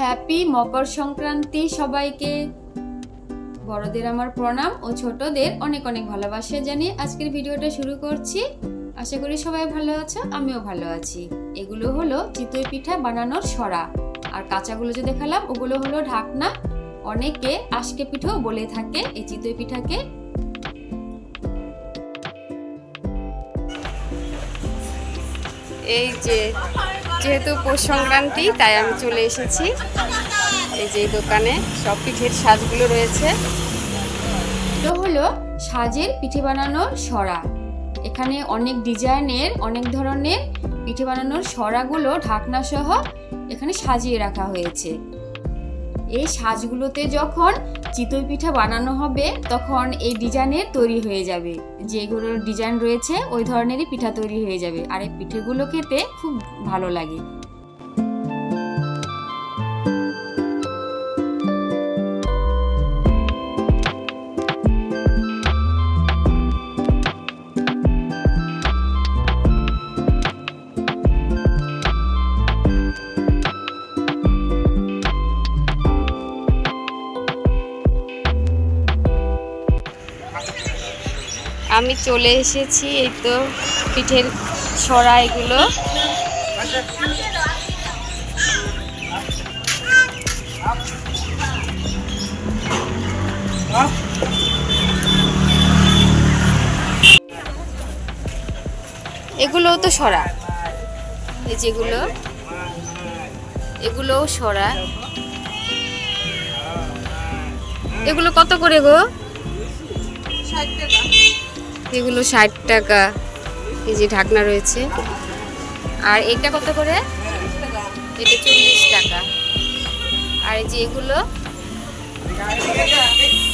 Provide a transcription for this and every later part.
Happy Makar Sankranti সবাইকে। বড়দের আমার প্রণাম ও ছোটদের অনেক অনেক ভালোবাসা জানিয়ে আজকের ভিডিওটা শুরু করছি। আশা করি সবাই ভালো আছো, আমিও ভালো আছি। এগুলো হলো চিতই পিঠা বানানোর সরা আর কাঁচাগুলো যে দেখালাম, ওগুলো হলো ঢাকনা। অনেকে আশকে পিঠাও বলে থাকে এই চিতই পিঠাকে। এই যে যেহেতু পৌষ সংক্রান্তি, তাই আমি চলে এসেছি। এই যে দোকানে সব পিঠের সাজগুলো রয়েছে। তো হলো সাজের পিঠে বানানোর সরা। এখানে অনেক ডিজাইনের, অনেক ধরনের পিঠে বানানোর সরাগুলো ঢাকনা সহ এখানে সাজিয়ে রাখা হয়েছে। এই সাজগুলোতে যখন চিতই পিঠা বানানো হবে, তখন এই ডিজাইনের তৈরি হয়ে যাবে। যেগুলোর ডিজাইন রয়েছে, ওই ধরনেরই পিঠা তৈরি হয়ে যাবে। আর এই পিঠেগুলো খেতে খুব ভালো লাগে। আমি চলে এসেছি, এই তো পিঠের সরা এগুলো। এগুলোও তো সরা। এই যেগুলো, এগুলোও সরা। এগুলো কত করে গো? এগুলো ষাট টাকা এই যে ঢাকনা রয়েছে। আর এটা কত করে? এটা চল্লিশ টাকা। আর এই যে এগুলো?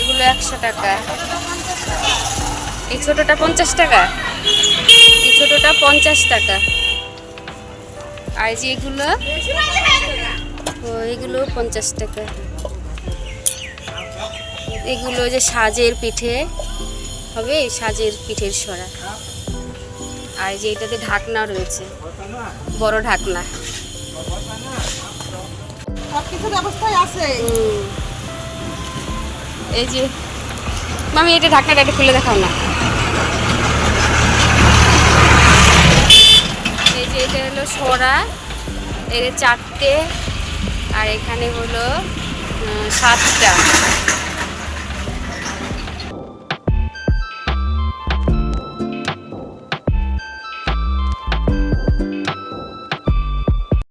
এগুলো একশো টাকা। এই ছোটোটা পঞ্চাশ টাকা? এই ছোটোটা পঞ্চাশ টাকা। আর যে এগুলো? ও, এগুলো পঞ্চাশ টাকা। এগুলো যে সাজের পিঠে হবে সাজের পিঠের সরা। আর যে এটাতে ঢাকনা রয়েছে বড় ঢাকনা। সবকিছু আছে। এই যে মামি এটা ঢাকনাটা একটু খুলে দেখাও না। এই যে এটা হলো সরা এর চারটে আর এখানে হলো সাতটা।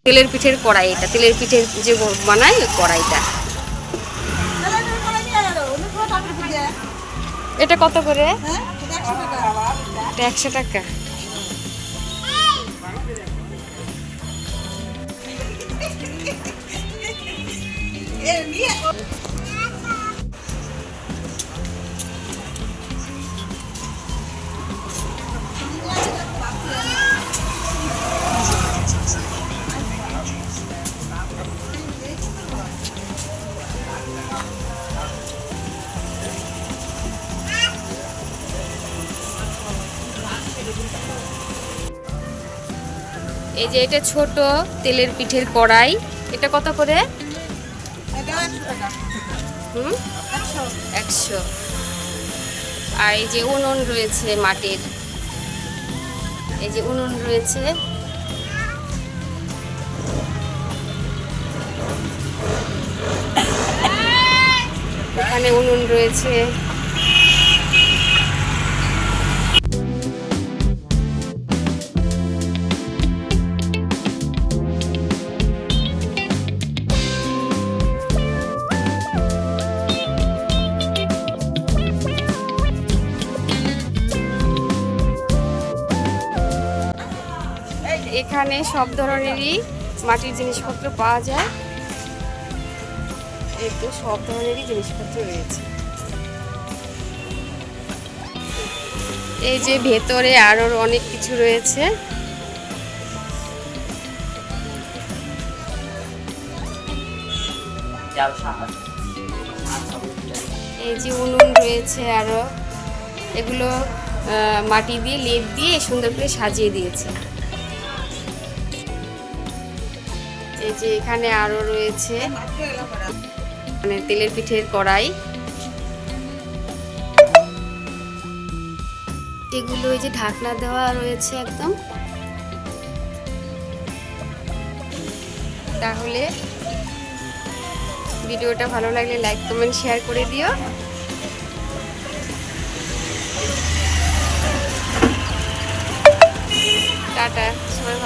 তেলের পিঠের কড়াই এটা তেলের পিঠের যে বানায় কড়াইটা। এটা কত করে? একশো টাকা। এটা এই যে এটা ছোট তেলের পিঠের কড়াই। এটা কত করে? হুম? একশো। আর এই যে উনুন রয়েছে মাটির। এই যে উনুন রয়েছে। এখানে উনুন রয়েছে। এখানে সব ধরনেরই মাটির জিনিসপত্র পাওয়া যায়। এই তো সব ধরনেরই জিনিসপত্র রয়েছে। এই যে ভেতরে আরও অনেক কিছু রয়েছে। এই যে উনুন রয়েছে আরও। এগুলো মাটি দিয়ে, লেপ দিয়ে সুন্দর করে সাজিয়ে দিয়েছে। এই যে এখানে আরও রয়েছে মানে তেলের পিঠের কড়াই। এগুলো এই যে ঢাকনা দেওয়া রয়েছে একদম। তাহলে ভিডিওটা ভালো লাগলে লাইক, কমেন্ট, শেয়ার করে দিও।